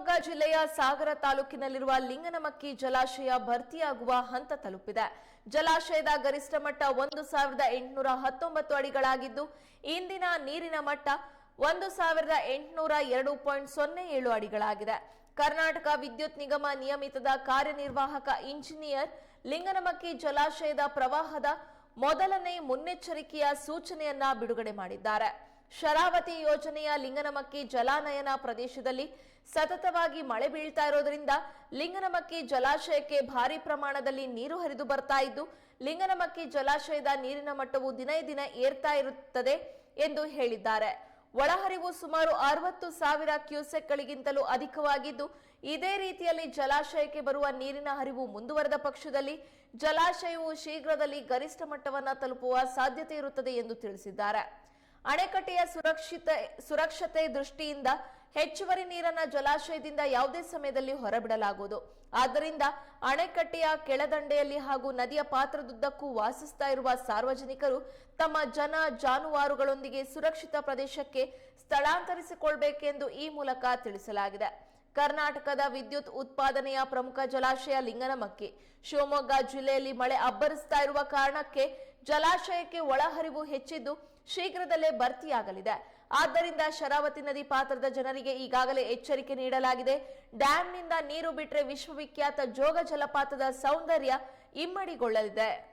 ಶಿವಮೊಗ್ಗ ಜಿಲ್ಲೆಯ ಸಾಗರ ತಾಲೂಕಿನಲ್ಲಿರುವ ಲಿಂಗನಮಕ್ಕಿ ಜಲಾಶಯ ಭರ್ತಿಯಾಗುವ ಹಂತ ತಲುಪಿದೆ. ಜಲಾಶಯದ ಗರಿಷ್ಠ ಮಟ್ಟ ಒಂದು ಸಾವಿರದ ಎಂಟುನೂರ ಹತ್ತೊಂಬತ್ತು ಅಡಿಗಳಾಗಿದ್ದು, ಇಂದಿನ ನೀರಿನ ಮಟ್ಟ ಒಂದು ಸಾವಿರದ ಎಂಟುನೂರ ಎರಡು ಪಾಯಿಂಟ್ ಸೊನ್ನೆ ಏಳು ಅಡಿಗಳಾಗಿದೆ. ಕರ್ನಾಟಕ ವಿದ್ಯುತ್ ನಿಗಮ ನಿಯಮಿತದ ಕಾರ್ಯನಿರ್ವಾಹಕ ಇಂಜಿನಿಯರ್ ಲಿಂಗನಮಕ್ಕಿ ಜಲಾಶಯದ ಪ್ರವಾಹದ ಮೊದಲನೇ ಮುನ್ನೆಚ್ಚರಿಕೆಯ ಸೂಚನೆಯನ್ನ ಬಿಡುಗಡೆ ಮಾಡಿದ್ದಾರೆ. ಶರಾವತಿ ಯೋಜನೆಯ ಲಿಂಗನಮಕ್ಕಿ ಜಲಾನಯನ ಪ್ರದೇಶದಲ್ಲಿ ಸತತವಾಗಿ ಮಳೆ ಬೀಳ್ತಾ ಇರೋದ್ರಿಂದ ಲಿಂಗನಮಕ್ಕಿ ಜಲಾಶಯಕ್ಕೆ ಭಾರಿ ಪ್ರಮಾಣದಲ್ಲಿ ನೀರು ಹರಿದು ಬರ್ತಾ ಇದ್ದು, ಲಿಂಗನಮಕ್ಕಿ ಜಲಾಶಯದ ನೀರಿನ ಮಟ್ಟವು ದಿನೇ ದಿನ ಏರ್ತಾ ಇರುತ್ತದೆ ಎಂದು ಹೇಳಿದ್ದಾರೆ. ಒಳಹರಿವು ಸುಮಾರು ಅರವತ್ತು ಸಾವಿರ ಕ್ಯೂಸೆಕ್ಗಳಿಗಿಂತಲೂ ಅಧಿಕವಾಗಿದ್ದು, ಇದೇ ರೀತಿಯಲ್ಲಿ ಜಲಾಶಯಕ್ಕೆ ಬರುವ ನೀರಿನ ಹರಿವು ಮುಂದುವರೆದ ಪಕ್ಷದಲ್ಲಿ ಜಲಾಶಯವು ಶೀಘ್ರದಲ್ಲಿ ಗರಿಷ್ಠ ಮಟ್ಟವನ್ನು ತಲುಪುವ ಸಾಧ್ಯತೆ ಇರುತ್ತದೆ ಎಂದು ತಿಳಿಸಿದ್ದಾರೆ. ಅಣೆಕಟ್ಟೆಯ ಸುರಕ್ಷಿತ, ಸುರಕ್ಷತೆ ದೃಷ್ಟಿಯಿಂದ ಹೆಚ್ಚುವರಿ ನೀರನ್ನ ಜಲಾಶಯದಿಂದ ಯಾವುದೇ ಸಮಯದಲ್ಲಿ ಹೊರಬಿಡಲಾಗುವುದು. ಆದ್ದರಿಂದ ಅಣೆಕಟ್ಟೆಯ ಕೆಳದಂಡೆಯಲ್ಲಿ ಹಾಗೂ ನದಿಯ ಪಾತ್ರದುದ್ದಕ್ಕೂ ವಾಸಿಸ್ತಾ ಇರುವ ಸಾರ್ವಜನಿಕರು ತಮ್ಮ ಜನ ಜಾನುವಾರುಗಳೊಂದಿಗೆ ಸುರಕ್ಷಿತ ಪ್ರದೇಶಕ್ಕೆ ಸ್ಥಳಾಂತರಿಸಿಕೊಳ್ಬೇಕೆಂದು ಈ ಮೂಲಕ ತಿಳಿಸಲಾಗಿದೆ. ಕರ್ನಾಟಕದ ವಿದ್ಯುತ್ ಉತ್ಪಾದನೆಯ ಪ್ರಮುಖ ಜಲಾಶಯ ಲಿಂಗನಮಕ್ಕಿ. ಶಿವಮೊಗ್ಗ ಜಿಲ್ಲೆಯಲ್ಲಿ ಮಳೆ ಅಬ್ಬರಿಸ್ತಾ ಇರುವ ಕಾರಣಕ್ಕೆ ಜಲಾಶಯಕ್ಕೆ ಒಳಹರಿವು ಹೆಚ್ಚಿದ್ದು ಶೀಘ್ರದಲ್ಲೇ ಭರ್ತಿಯಾಗಲಿದೆ. ಆದ್ದರಿಂದ ಶರಾವತಿ ನದಿ ಪಾತ್ರದ ಜನರಿಗೆ ಈಗಾಗಲೇ ಎಚ್ಚರಿಕೆ ನೀಡಲಾಗಿದೆ. ಡ್ಯಾಂನಿಂದ ನೀರು ಬಿಟ್ಟರೆ ವಿಶ್ವವಿಖ್ಯಾತ ಜೋಗ ಜಲಪಾತದ ಸೌಂದರ್ಯ ಇಮ್ಮಡಿಗೊಳ್ಳಲಿದೆ.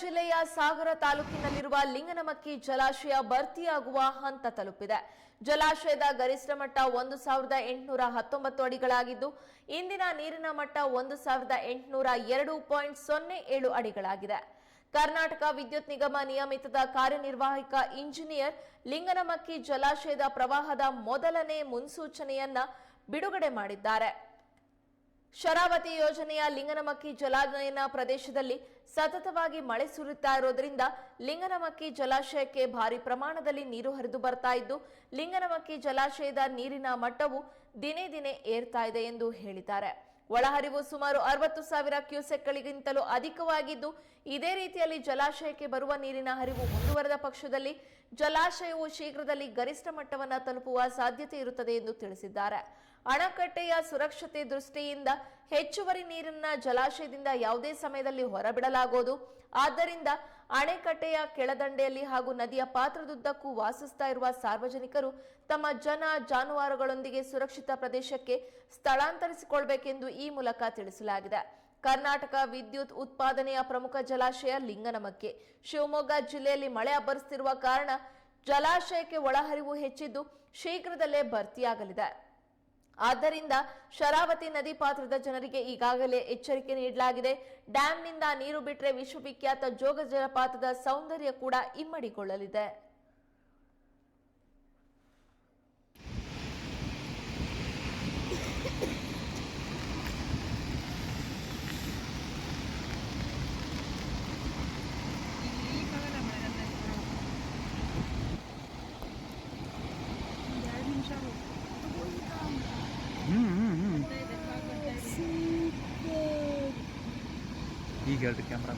ಜಿಲ್ಲೆಯ ಸಾಗರ ತಾಲೂಕಿನಲ್ಲಿರುವ ಲಿಂಗನಮಕ್ಕಿ ಜಲಾಶಯ ಭರ್ತಿಯಾಗುವ ಹಂತ ತಲುಪಿದೆ. ಜಲಾಶಯದ ಗರಿಷ್ಠ ಮಟ್ಟ ಒಂದು ಸಾವಿರದ ಎಂಟುನೂರ ಹತ್ತೊಂಬತ್ತು ಅಡಿಗಳಾಗಿದ್ದು, ಇಂದಿನ ನೀರಿನ ಮಟ್ಟ ಒಂದು ಸಾವಿರದ ಎಂಟುನೂರ ಎರಡು ಪಾಯಿಂಟ್ ಸೊನ್ನೆ ಏಳು ಅಡಿಗಳಾಗಿದೆ. ಕರ್ನಾಟಕ ವಿದ್ಯುತ್ ನಿಗಮ ನಿಯಮಿತದ ಕಾರ್ಯನಿರ್ವಾಹಕ ಇಂಜಿನಿಯರ್ ಲಿಂಗನಮಕ್ಕಿ ಜಲಾಶಯದ ಪ್ರವಾಹದ ಮೊದಲನೇ ಮುನ್ಸೂಚನೆಯನ್ನ ಬಿಡುಗಡೆ ಮಾಡಿದ್ದಾರೆ. ಶರಾವತಿ ಯೋಜನೆಯ ಲಿಂಗನಮಕ್ಕಿ ಜಲಾನಯನ ಪ್ರದೇಶದಲ್ಲಿ ಸತತವಾಗಿ ಮಳೆ ಸುರಿಯುತ್ತಾ ಇರೋದ್ರಿಂದ ಲಿಂಗನಮಕ್ಕಿ ಜಲಾಶಯಕ್ಕೆ ಭಾರಿ ಪ್ರಮಾಣದಲ್ಲಿ ನೀರು ಹರಿದು ಬರ್ತಾ ಇದ್ದು, ಲಿಂಗನಮಕ್ಕಿ ಜಲಾಶಯದ ನೀರಿನ ಮಟ್ಟವು ದಿನೇ ದಿನೇ ಏರ್ತಾ ಇದೆ ಎಂದು ಹೇಳಿದ್ದಾರೆ. ಒಳಹರಿವು ಸುಮಾರು ಅರವತ್ತು ಸಾವಿರ ಕ್ಯೂಸೆಕ್ಗಳಿಗಿಂತಲೂ ಅಧಿಕವಾಗಿದ್ದು, ಇದೇ ರೀತಿಯಲ್ಲಿ ಜಲಾಶಯಕ್ಕೆ ಬರುವ ನೀರಿನ ಹರಿವು ಮುಂದುವರೆದ ಪಕ್ಷದಲ್ಲಿ ಜಲಾಶಯವು ಶೀಘ್ರದಲ್ಲಿ ಗರಿಷ್ಠ ಮಟ್ಟವನ್ನು ತಲುಪುವ ಸಾಧ್ಯತೆ ಇರುತ್ತದೆ ಎಂದು ತಿಳಿಸಿದ್ದಾರೆ. ಅಣೆಕಟ್ಟೆಯ ಸುರಕ್ಷತೆ ದೃಷ್ಟಿಯಿಂದ ಹೆಚ್ಚುವರಿ ನೀರನ್ನ ಜಲಾಶಯದಿಂದ ಯಾವುದೇ ಸಮಯದಲ್ಲಿ ಹೊರಬಿಡಲಾಗುವುದು. ಆದ್ದರಿಂದ ಅಣೆಕಟ್ಟೆಯ ಕೆಳದಂಡೆಯಲ್ಲಿ ಹಾಗೂ ನದಿಯ ಪಾತ್ರದುದ್ದಕ್ಕೂ ವಾಸಿಸ್ತಾ ಇರುವ ಸಾರ್ವಜನಿಕರು ತಮ್ಮ ಜನ ಜಾನುವಾರುಗಳೊಂದಿಗೆ ಸುರಕ್ಷಿತ ಪ್ರದೇಶಕ್ಕೆ ಸ್ಥಳಾಂತರಿಸಿಕೊಳ್ಬೇಕೆಂದು ಈ ಮೂಲಕ ತಿಳಿಸಲಾಗಿದೆ. ಕರ್ನಾಟಕ ವಿದ್ಯುತ್ ಉತ್ಪಾದನೆಯ ಪ್ರಮುಖ ಜಲಾಶಯ ಲಿಂಗನಮಕ್ಕೆ. ಶಿವಮೊಗ್ಗ ಜಿಲ್ಲೆಯಲ್ಲಿ ಮಳೆ ಅಬ್ಬರಿಸುತ್ತಿರುವ ಕಾರಣ ಜಲಾಶಯಕ್ಕೆ ಒಳಹರಿವು ಹೆಚ್ಚಿದ್ದು ಶೀಘ್ರದಲ್ಲೇ ಭರ್ತಿಯಾಗಲಿದೆ. ಆದ್ದರಿಂದ ಶರಾವತಿ ನದಿ ಪಾತ್ರದ ಜನರಿಗೆ ಈಗಾಗಲೇ ಎಚ್ಚರಿಕೆ ನೀಡಲಾಗಿದೆ. ಡ್ಯಾಂನಿಂದ ನೀರು ಬಿಟ್ಟರೆ ವಿಶ್ವವಿಖ್ಯಾತ ಜೋಗ ಜಲಪಾತದ ಸೌಂದರ್ಯ ಕೂಡ ಇಮ್ಮಡಿಗೊಳ್ಳಲಿದೆ. ಹ್ಮ್ ಈಗ ಹೇಳ್ರಿ ಕ್ಯಾಮ್ರಾ